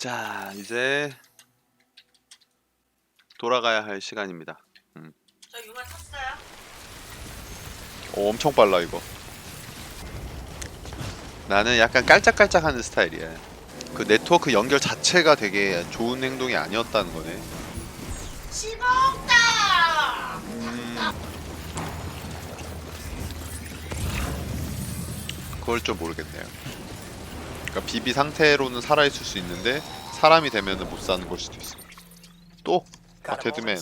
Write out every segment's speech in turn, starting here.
자, 이제 돌아가야 할 시간입니다. 저 융화 탔어요? 오, 엄청 빨라 이거. 나는 약간 깔짝깔짝하는 스타일이야. 그 네트워크 연결 자체가 되게 좋은 행동이 아니었다는 거네. 시봉다! 음. 그걸 좀 모르겠네요. 그러니까 비비 상태로는 살아 있을 수 있는데 사람이 되면은 못 사는 걸 수도 있어. 또 아, 데드맨.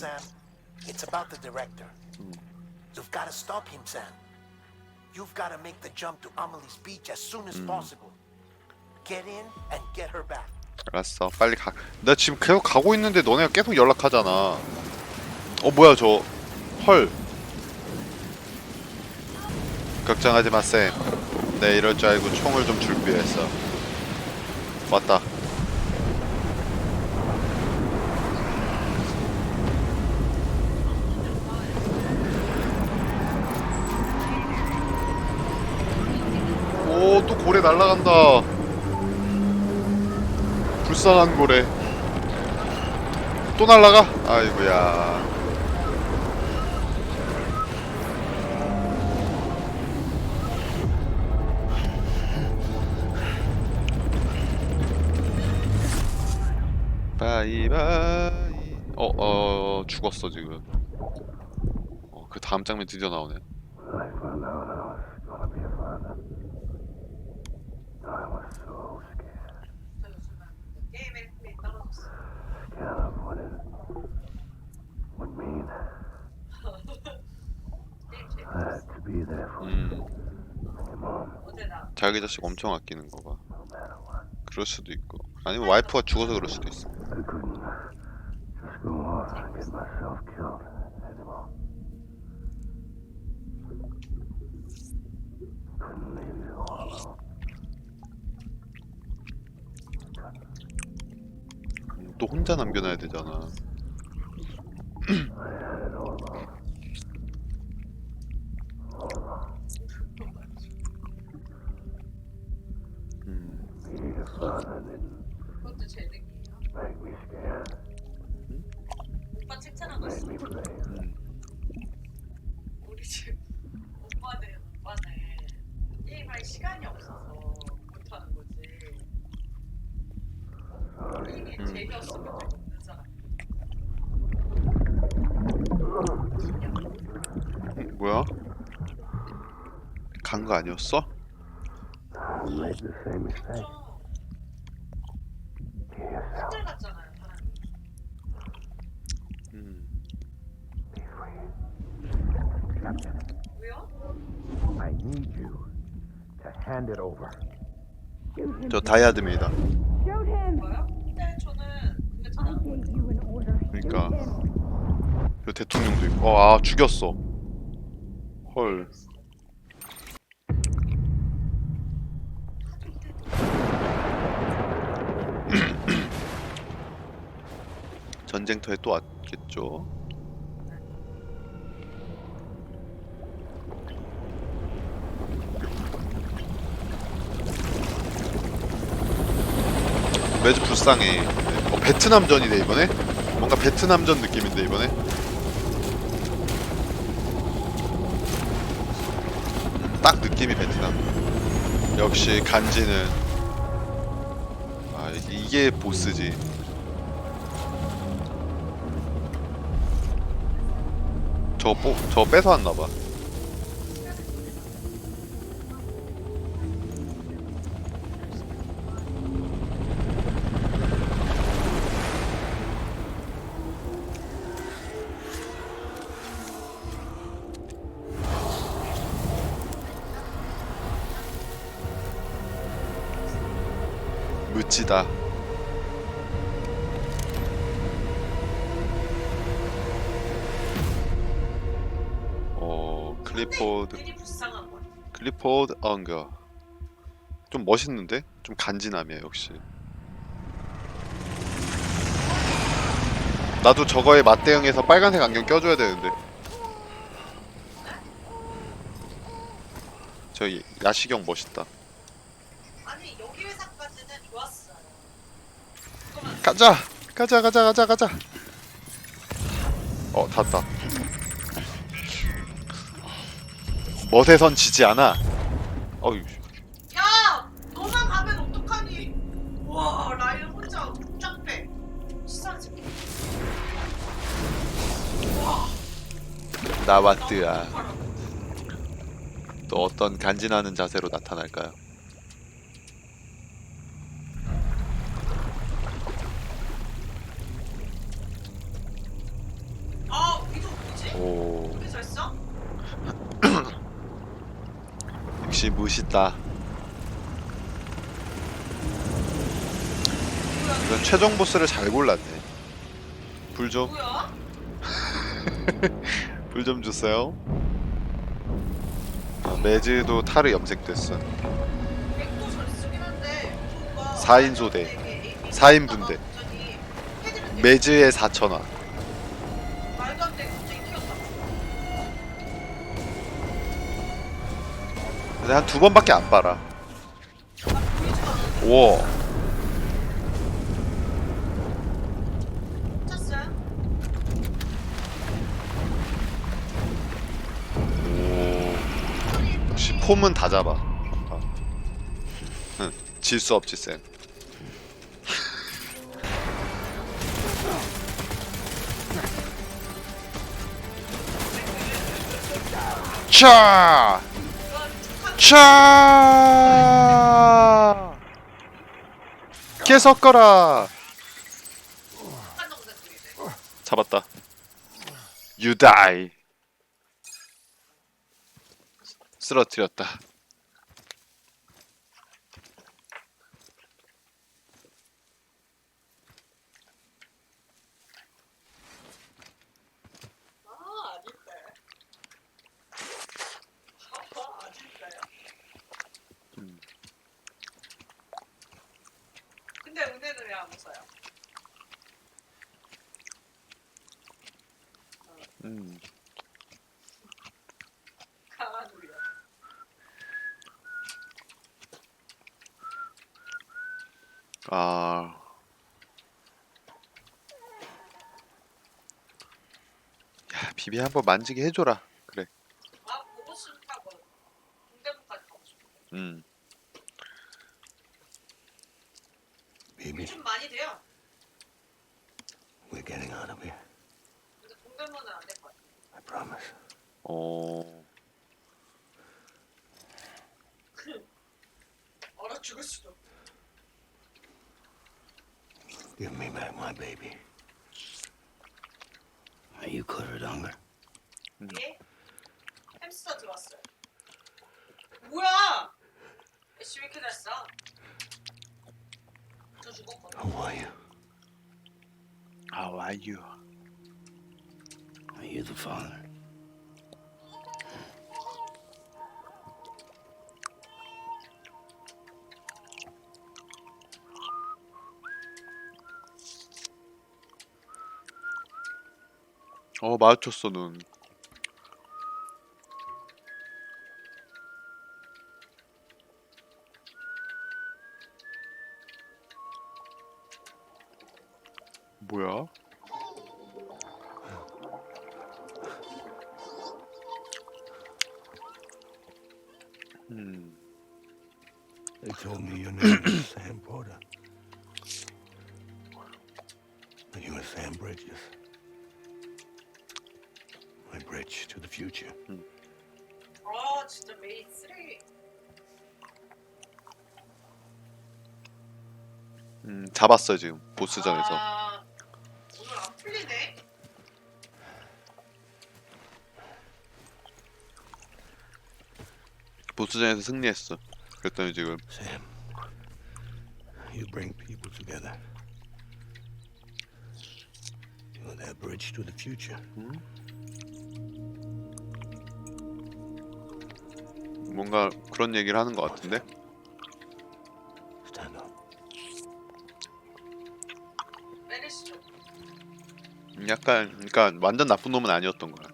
It's about the director. Hmm. You've got to stop him, Sam. You've got to make the jump to Amelie's beach as soon as Hmm. possible. Get in and get her back. 알았어, 빨리 가. 나 지금 계속 가고 있는데 너네가 계속 연락하잖아. 어 뭐야 저 헐. 걱정하지 마 쌤. 네 이럴 줄 알고 총을 좀 준비했어. 왔다. 오 또 고래 날라간다. 불쌍한 고래. 또 날라가? 아이고야. 바이바이. 어, 어, 죽었어 지금. 어, 그 다음 장면 드디어 나오네. 음, 자기 자식 엄청 아끼는 거 봐. 그럴 수도 있고, 아니면 와이프가 죽어서 그럴 수도 있어. I couldn't just go off and get myself killed anymore. Couldn't leave you all alone. 또 혼자 남겨놔야 되잖아. I had it all wrong. All wrong. 음, Being a father didn't 그것도 재능이에요. make me scared. 오빠 칭찬한 거 있어. Made me brave. 음. 우리 집 오빠는 오빠는 게임할 시간이 없어서 못하는 거지. 게임이 음. 재미없으면 먹는 사람. 음, 뭐야? 간 거 아니었어? I made the same mistake. 좀 Be yourself. 한줄 같잖아요, 사람이. 음. Be free. Captain, 왜요? I need you to hand it over. 저 다이아드입니다. Shoot him! 뭐요? 근데 저는 근데 I 저는 gave you an order. 그러니까. Him. 그 대통령도 있고, 어, 아 죽였어. 헐. 전쟁터에 또 왔겠죠. 매주 불쌍해. 어, 베트남전이네 이번에. 뭔가 베트남전 느낌인데 이번에. 딱 느낌이 베트남. 역시 간지는 아 이- 이게 보스지. 저거 뺏어 왔나 봐. 멋지다. 어 클리포드. 클리포드 엉거 좀 멋있는데 좀 간지남이야 역시. 나도 저거에 맞대응해서 빨간색 안경 껴줘야 되는데. 저 야시경 멋있다. 아니 여기 회사까지는 좋았어요. 가자 가자 가자 가자 가자 어 탔다 멋에선 지지 않아 어휴 야! 너만 가면 어떡하니? 와 라이언 혼자. 시사지. 나와뜨아 또 어떤 간지나는 자세로 나타날까요? 아 이거 뭐지? 오 어떻게 잘 써? 역시 멋있다. 이건 최종 보스를 잘 골랐네. 불 좀. 뭐야? 불좀 주세요. 아, 매즈도 타르 염색됐어. 백도 잘 쓰긴 한데 뭔가 4인 소대, 4인 분대. 매즈의 4천화 근데 한 두 번밖에 안 빨아 아. 오 폼은 다 잡아. 아. 질수 없지 쌤. 차! 차! 깨 섞어라. 착한 동생들이네. 잡았다. You die. 쓰러뜨렸다. 아 아닌데. 아 아닌데요? 음. 근데 웃어요? 음. 강한 우려. 아. 야, 비비 한번 만지게 해줘라. 그래. 아 보고 싶다고. 동대문까지 가고 싶어. 음. Baby, 좀 많이 돼요. we're getting out of here. 근데 동대문은 안될 것 같아. I promise. 어. 얼어 죽을 수도. Give me back my baby. Are you cuddled hunger? 예? 햄스터 들어왔어요. 뭐야? 애쉬 왜 이렇게 됐어? Who are you? How are you? Are you the father? 어, 마주쳤어, 눈. 뭐야? 음. They told me your name is Sam Porter. And you are Sam Bridges. My bridge to the future. 아 진짜 메인 쓰레기. 음, 잡았어요, 지금. 보스전에서. 보스전에서 승리했어. 그랬더니 지금 Sam, you bring people together. You're that bridge to the future. 뭔가 그런 얘기를 하는 것 같은데? Stand up. 약간, 그러니까 완전 나쁜 놈은 아니었던 거야.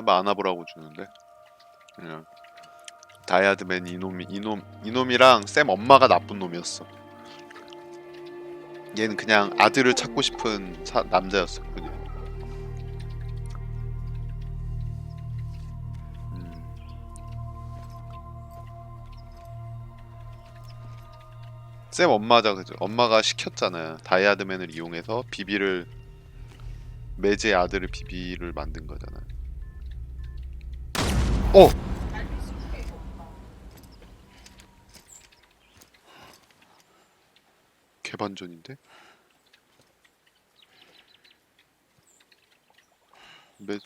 한번 안아보라고 주는데 그냥 다이아드맨 이놈이 이놈 이놈이랑 쌤 엄마가 나쁜 놈이었어. 얘는 그냥 아들을 찾고 싶은 사, 남자였어 그냥. 음. 쌤 엄마자 그죠? 엄마가 시켰잖아요. 다이아드맨을 이용해서 비비를 매제 아들을 비비를 만든 거잖아요. 어! 개반전인데? 매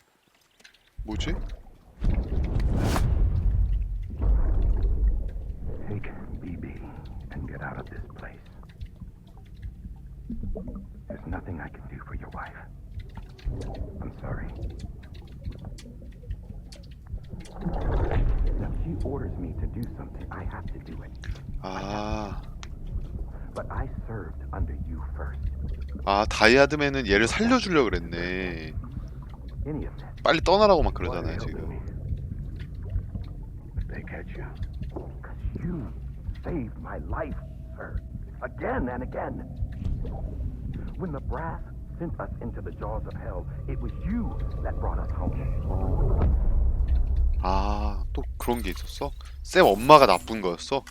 뭐지? Take BB and get out of this place. There's nothing I can do for your wife. I'm sorry. Now, she orders me to do something. I have to do it. 아, But I served under you first. 아 다이아드맨은 얘를 살려주려 그랬네. Any of that. 빨리 떠나라고 막 그러잖아요 지금. they catch you. Because you saved my life, sir. Again and again. When the brass sent us into the jaws of hell, it was you that brought us home. 아, 또 그런 게 있었어? 쌤 엄마가 나쁜 거였어?